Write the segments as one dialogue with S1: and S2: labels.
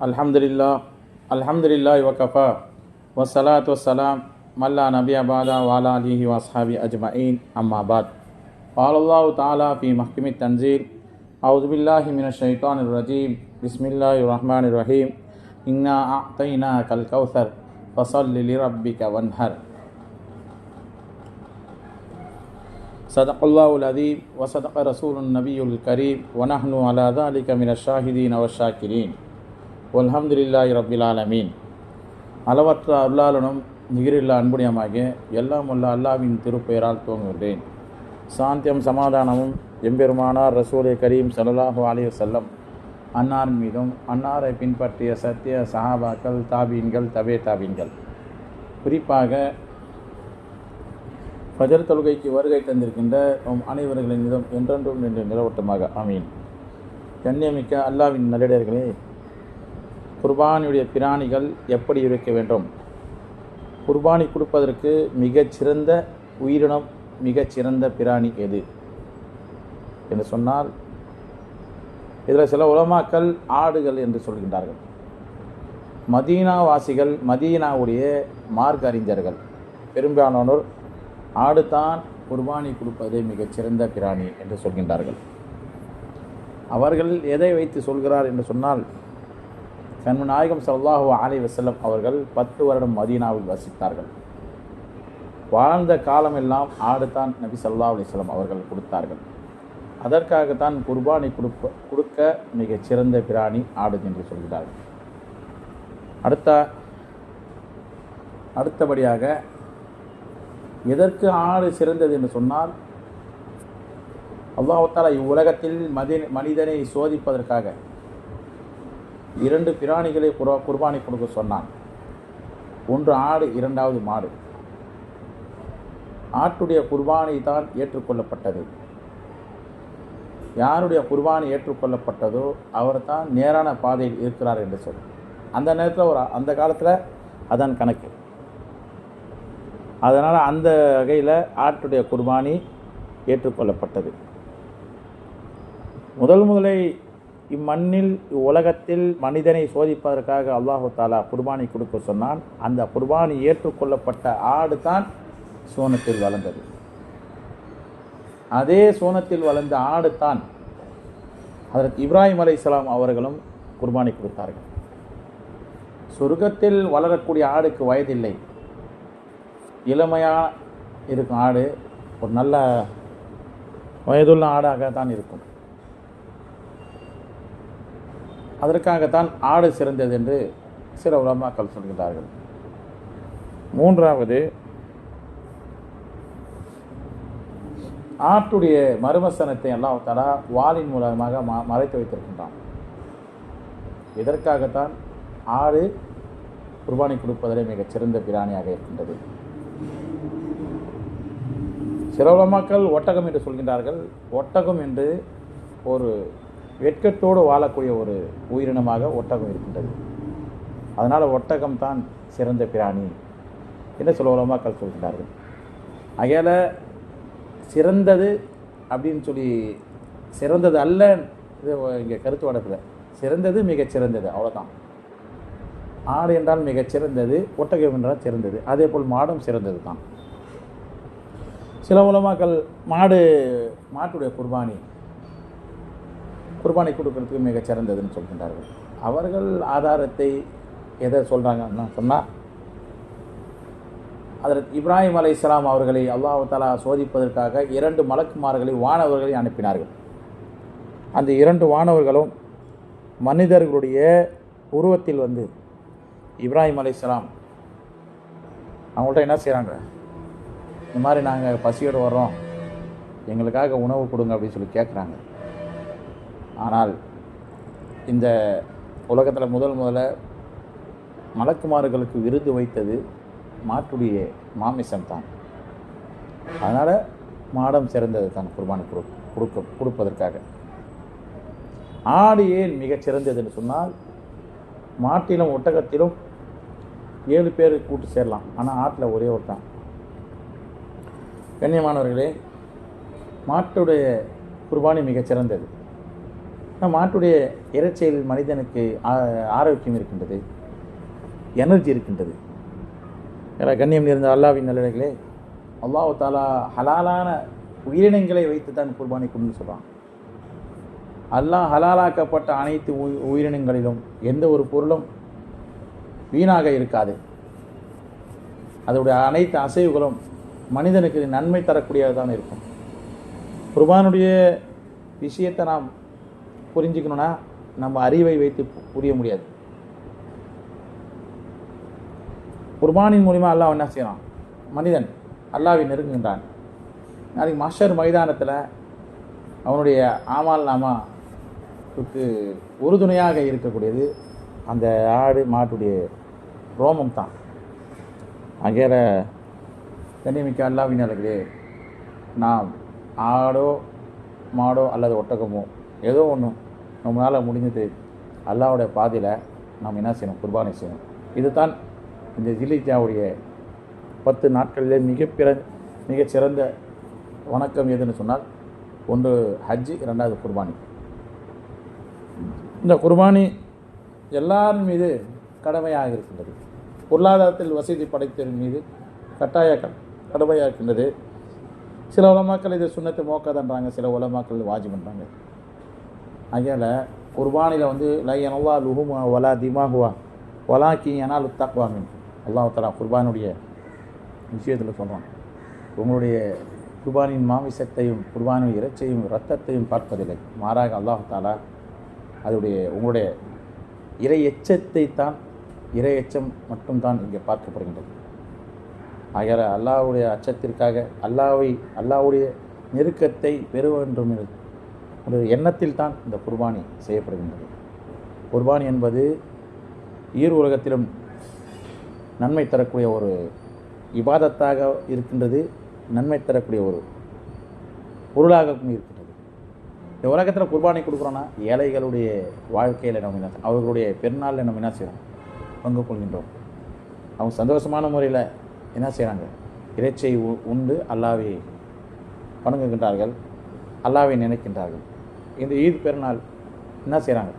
S1: అల్హమ్దుల్లా అల్హమ్దుల్లా వకఫ వసలాత్ వసలాం మల్లా నబీ అబాద వాలాలీహి వసహాబి అజ్మయీన్ అమ్మాబాద్ పాలల్లా తాలా ఫీ మహ్కిమి తన్జీల్ ఔజుబిల్లాహి మిన షైతాన్ రజీం బిస్మిల్లాహి రహమాన్ రహీం ఇన్నా ఆతైనా కల్ కౌసర్ ఫసల్లి రబ్బిక వన్హర్ صدق الله العظيم وصدق رسول النبي الكريم ونحن على ذلك من الشاهدين والشاكرين அல்ஹம்துலில்லாய் ரபில் ஆலமீன். அளவற்ற அல்லாளனும் நிகரில்லா அன்புடையமாக எல்லாம் உள்ள அல்லாவின் திருப்பெயரால் துவங்குகிறேன். சாந்தியம் சமாதானமும் எம்பெருமானார் ரசூலை கரீம் சல்லாஹு அலைய செல்லம் அன்னார் மீதும் அன்னாரை பின்பற்றிய சத்திய சஹாபாக்கள் தாபீன்கள் தவே தாபீன்கள். குறிப்பாக பஜர் தொழுகைக்கு வருகை தந்திருக்கின்ற உம் அனைவர்களின் மீதும் என்றென்றும் நின்று நிலவட்டமாக. அமீன் கண்ணியமிக்க அல்லாவின் நல்லிடர்களே குர்பானியுடைய பிராணிகள் எப்படி இருக்க வேண்டும்? குர்பானி கொடுப்பதற்கு மிகச்சிறந்த உயிரினம் மிகச்சிறந்த பிராணி எது? என்று சொன்னால் இதில் சில உலமாக்கள் ஆடுகள் என்று சொல்கின்றார்கள். மதீனாவாசிகள் மதீனாவுடைய மார்க் அறிஞர்கள் பெரும்பாலானோர் ஆடு தான் குர்பானி கொடுப்பதே மிகச்சிறந்த பிராணி என்று சொல்கின்றார்கள். அவர்கள் எதை வைத்து சொல்கிறார் என்று சொன்னால் கண்ம நாயகம் சல்லாஹூ அலி வசல்லம் அவர்கள் பத்து வருடம் மதீனாவில் வசித்தார்கள். வாழ்ந்த காலமெல்லாம் ஆடு தான் நபி சல்லா அலிஸ்லாம் அவர்கள் கொடுத்தார்கள். அதற்காகத்தான் குர்பானி கொடுப்ப கொடுக்க மிகச் சிறந்த பிராணி ஆடு என்று சொல்கிறார்கள். அடுத்த அடுத்தபடியாக எதற்கு ஆடு சிறந்தது என்று சொன்னால் அல்லாஹாலா இவ்வுலகத்தில் மதி மனிதனை சோதிப்பதற்காக. இரண்டு பிராணிகளை குர குர்பானி கொடுக்க சொன்னான். ஒன்று ஆடு இரண்டாவது மாடு. ஆட்டுடைய குர்பானி தான் ஏற்றுக்கொள்ளப்பட்டது. யாருடைய குர்பானி ஏற்றுக்கொள்ளப்பட்டதோ அவர் தான் நேரான பாதையில் இருக்கிறார் என்று சொல். அந்த நேரத்தில் ஒரு அந்த காலத்தில் அதான் கணக்கு. அதனால் அந்த வகையில் ஆட்டுடைய குர்பானி ஏற்றுக்கொள்ளப்பட்டது. முதல் முதலை இம்மண்ணில் இவ்வுலகத்தில் மனிதனை சோதிப்பதற்காக அல்லாஹு தாலா குர்பானி கொடுக்க சொன்னான். அந்த குர்பானி ஏற்றுக்கொள்ளப்பட்ட ஆடு தான் சோனத்தில் வளர்ந்தது. அதே சோனத்தில் வளர்ந்த ஆடு தான் அதற்கு இப்ராஹிம் அலை இஸ்லாம் அவர்களும் குர்பானி கொடுத்தார்கள். சொர்க்கத்தில் வளரக்கூடிய ஆடுக்கு வயதில்லை. இளமையாக இருக்கும் ஆடு ஒரு நல்ல வயதுள்ள ஆடாக தான் இருக்கும். அதற்காகத்தான் ஆடு சிறந்தது என்று சில உலமாக்கள் சொல்கிறார்கள் மூன்றாவது ஆட்டுடைய மருமசனத்தை அல்லாஹாலா வாளின் மூலமாக ம மறைத்து வைத்திருக்கின்றான். இதற்காகத்தான் ஆடு குர்பானி கொடுப்பதிலே மிகச் சிறந்த பிராணியாக இருக்கின்றது. சில உலமாக்கள் ஒட்டகம் என்று சொல்கின்றார்கள். ஒட்டகம் என்று ஒரு வெட்கத்தோடு வாழக்கூடிய ஒரு உயிரினமாக ஒட்டகம் இருக்கின்றது. அதனால் ஒட்டகம் தான் சிறந்த பிராணி என்று சில உலமாக்கள் சொல்கிறார்கள் அகையால் சிறந்தது அப்படின்னு சொல்லி சிறந்தது அல்ல இது இங்கே கருத்து வடத்தில் சிறந்தது மிகச்சிறந்தது அவ்வளோதான் ஆடு என்றால் மிகச்சிறந்தது ஒட்டகம் என்றால் சிறந்தது. அதே போல் மாடும் சிறந்தது தான். சில உலமாக்கள் மாடு மாட்டுடைய குர்பானி குர்பானை கொடுக்கறதுக்கு மிகச் சிறந்ததுன்னு சொல்கின்றார்கள். அவர்கள் ஆதாரத்தை எதை சொல்கிறாங்கன்னு சொன்னால் அதற்கு இப்ராஹிம் அலை இஸ்லாம் அவர்களை அல்லாஹு தாலா சோதிப்பதற்காக இரண்டு மலக்குமார்களை வானவர்களை அனுப்பினார்கள். அந்த இரண்டு வானவர்களும் மனிதர்களுடைய உருவத்தில் வந்து இப்ராஹிம் அலை இஸ்லாம் அவங்கள்ட்ட என்ன செய்கிறாங்க இந்த மாதிரி நாங்கள் பசியோடு வர்றோம் எங்களுக்காக உணவு கொடுங்க அப்படின்னு சொல்லி கேட்குறாங்க ஆனால் இந்த உலகத்தில் முதல் முதல்ல மலக்குமார்களுக்கு விருது வைத்தது மாட்டுடைய மாமிசம் தான் அதனால் மாடம் சிறந்தது தான் குர்பானி கொடு கொடுக்க கொடுப்பதற்காக. ஆடு ஏன் மிகச் சிறந்ததுன்னு சொன்னால் மாட்டிலும் ஒட்டகத்திலும் ஏழு பேர் கூட்டு சேரலாம். ஆனால் ஆட்டில் ஒரே ஒரு தான் கண்ணியமானவர்களே மாட்டுடைய குர்பானி மிகச் சிறந்தது. நம் மாட்டுடைய இறைச்சியில் மனிதனுக்கு ஆ- ஆரோக்கியம் இருக்கின்றது எனர்ஜி இருக்கின்றது. கண்ணியம் இருந்த அல்லாவின் நல்லவர்களே அல்லாஹு தாலா ஹலாலான உயிரினங்களை வைத்து தான் குர்பானி கொடுன்னு சொல்கிறான் அல்லாஹ் ஹலாலாக்கப்பட்ட அனைத்து உயி- உயிரினங்களிலும் எந்த ஒரு பொருளும் வீணாக இருக்காது. அதோடைய அனைத்து அசைவுகளும் மனிதனுக்கு நன்மை தரக்கூடியதாக இருக்கும். குர்பானுடைய விஷயத்தை நாம் புரிஞ்சுக்கணும்னா நம்ம அறிவை வைத்து புரிய முடியாது. குர்பானின் மூலிமா அல்லாஹ் என்ன செய்கிறான் மனிதன் அல்லாவை நெருங்குகின்றான். நாளைக்கு மஷர் மைதானத்தில் அவனுடைய ஆமால் நாமாவுக்கு உறுதுணையாக இருக்கக்கூடியது அந்த ஆடு மாட்டுடைய ரோமம் தான். அங்கே கண்ணியமிக்க அல்லாவினாலே நாம் ஆடோ மாடோ அல்லது ஒட்டகமோ ஏதோ ஒன்று நம்மளால் முடிஞ்சது அல்லாவுடைய பாதையில் நாம் என்ன செய்யணும்? குர்பானை செய்யணும். இதுதான் இந்த ஜிலிஜாவுடைய பத்து நாட்களிலே மிகப்பிற மிகச்சிறந்த வணக்கம் எதுன்னு சொன்னால் ஒன்று ஹஜ்ஜு ரெண்டாவது குர்பானி. இந்த குர்பானி எல்லாரின் மீது கடமையாக இருக்கின்றது. பொருளாதாரத்தில் வசதி படைத்தவரின் மீது கட்டாய கடமையாக இருக்கின்றது. சில உலமாக்கள் இதை சுண்ணத்து மோக்காதன்றாங்க சில உலமாக்கள் வாஜி பண்ணுறாங்க அதனால் குர்பானியில் வந்து லை எனவா லுஹுமா வலா திமாகுவா வலாக்கி எனால் உத்தாக்குவாமின் அல்லாஹ் தலா குர்பானுடைய விஷயத்தில் சொல்கிறான் உங்களுடைய குர்பானின் மாமிசத்தையும் குர்பானின் இறைச்சையும் ரத்தத்தையும் பார்ப்பதில்லை. மாறாக அல்லாஹ் தாலா அதோடைய உங்களுடைய இறை எச்சத்தை தான் இறை எச்சம் மட்டும்தான் இங்கே பார்க்கப்படுகின்றது. ஆகிய அல்லாவுடைய அச்சத்திற்காக அல்லாவை அல்லாஹ்வுடைய நெருக்கத்தை பெற வேண்டும் ஒரு எண்ணத்தில் தான் இந்த குர்பானி செய்யப்படுகின்றது. குர்பானி என்பது ஈர் உலகத்திலும் நன்மை தரக்கூடிய ஒரு இபாதத்தாக இருக்கின்றது நன்மை தரக்கூடிய ஒரு பொருளாகவும் இருக்கின்றது. இந்த உலகத்தில் குர்பானி கொடுக்குறோன்னா ஏழைகளுடைய வாழ்க்கையில் நம்ம என்ன அவர்களுடைய பெருநாளில் நம்ம என்ன செய்கிறோம் பங்கு கொள்கின்றோம். அவங்க சந்தோஷமான முறையில் என்ன செய்கிறாங்க இறைச்சியை உ- உண்டு அல்லாவை வணங்குகின்றார்கள் அல்லாவை நினைக்கின்றார்கள். இந்த ஈத் பெருநாள் என்ன செய்கிறாங்க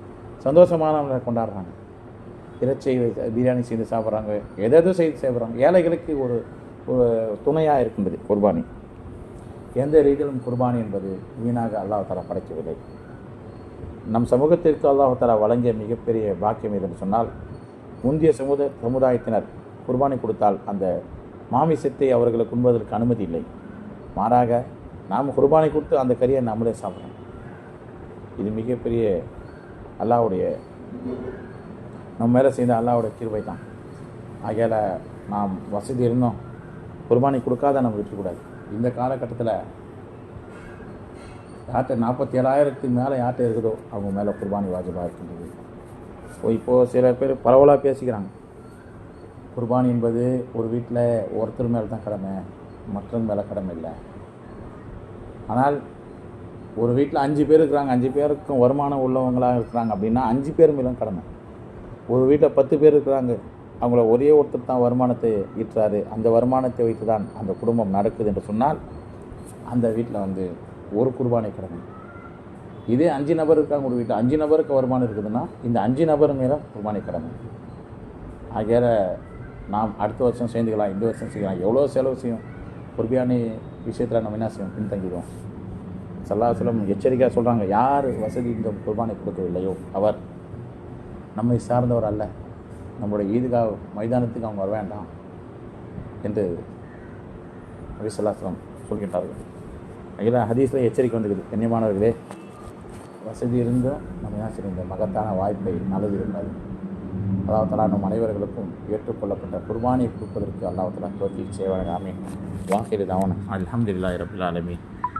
S1: சந்தோஷமான கொண்டாடுறாங்க. இறைச்சி பிரியாணி செய்து சாப்பிட்றாங்க. எதோ செய்து சாப்பிட்றாங்க. ஏழைகளுக்கு ஒரு ஒரு துணையாக இருக்கின்றது குர்பானி. எந்த ரீதியிலும் குர்பானி என்பது வீணாக அல்லாஹ் படைக்கவில்லை. நம் சமூகத்திற்கு அல்லாஹ் வழங்கிய மிகப்பெரிய பாக்கியம் எதுன்னு சொன்னால் முந்தைய சமுத சமுதாயத்தினர் குர்பானி கொடுத்தால் அந்த மாமிசத்தை அவர்களுக்கு உண்பதற்கு அனுமதி இல்லை. மாறாக நாம் குர்பானி கொடுத்து அந்த கறியை நம்மளே சாப்பிட்றோம். இது மிகப்பெரிய அல்லாஹ்வுடைய நம்ம மேலே செய்த அல்லாவுடைய கிருபை தான். ஆகையால் நாம் வசதி இருந்தோம். குர்பானி கொடுக்காத நம்ம விட்டுக்கூடாது இந்த காலகட்டத்தில் யார்கிட்ட நாற்பத்தி ஏழாயிரத்துக்கு மேலே யார்கிட்ட இருக்குதோ அவங்க மேலே குர்பானி வாஜிபாக இருக்கின்றது. இப்போது சில பேர் பரவலாக பேசிக்கிறாங்க. குர்பானி என்பது ஒரு வீட்டில் ஒருத்தர் மேலே தான் கடமை மற்றவங்க மேலே கடமை இல்லை. ஆனால் ஒரு வீட்டில் அஞ்சு பேர் இருக்கிறாங்க அஞ்சு பேருக்கும் வருமானம் உள்ளவங்களாக இருக்கிறாங்க அப்படின்னா அஞ்சு பேர் மேலும் கடமை. ஒரு வீட்டில் பத்து பேர் இருக்கிறாங்க அவங்கள ஒரே ஒருத்தர் தான் வருமானத்தை ஈட்டுறாரு. அந்த வருமானத்தை வைத்து தான் அந்த குடும்பம் நடக்குது என்று சொன்னால் அந்த வீட்டில் வந்து ஒரு குர்பானை கடமை. இதே அஞ்சு நபர் இருக்காங்க ஒரு வீட்டில் அஞ்சு நபருக்கு வருமானம் இருக்குதுன்னா இந்த அஞ்சு நபர் மேலே குர்பானை கடமை. ஆகையால் நாம் அடுத்த வருஷம் சேர்ந்துக்கலாம் இந்த வருஷம் செய்யலாம் எவ்வளோ செலவு செய்யும்? குர்பியானி விஷயத்தில் நம்ம என்ன செய்வோம்? பின்தங்கிடுவோம். சல்லாஹலம் எச்சரிக்கையாக சொல்கிறாங்க யார் வசதி இந்த குர்பானை கொடுக்கவில்லையோ அவர் நம்மை சார்ந்தவர் அல்ல. நம்மளுடைய ஈதுகா மைதானத்துக்கு அவங்க வர வேண்டாம் என்று நபி சொல்லாஸ்லம் சொல்கின்றார்கள். அதில் ஹதீஸில் எச்சரிக்கை வந்திருக்குது கண்ணியமானவர்களே வசதி இருந்தும் நம்ம என்ன செய்யணும்? இந்த மகத்தான வாய்ப்பை நல்லது இருந்தது அல்லாஹ் நம் அனைவர்களுக்கும் ஏற்றுக்கொள்ளப்பட்ட குர்பானை கொடுப்பதற்கு அல்லாஹ் தோற்றி செய்வாங்க ஆமீன். வாஹிரி தாவன. அலமதுல்லா ரபில் ஆலமீன்.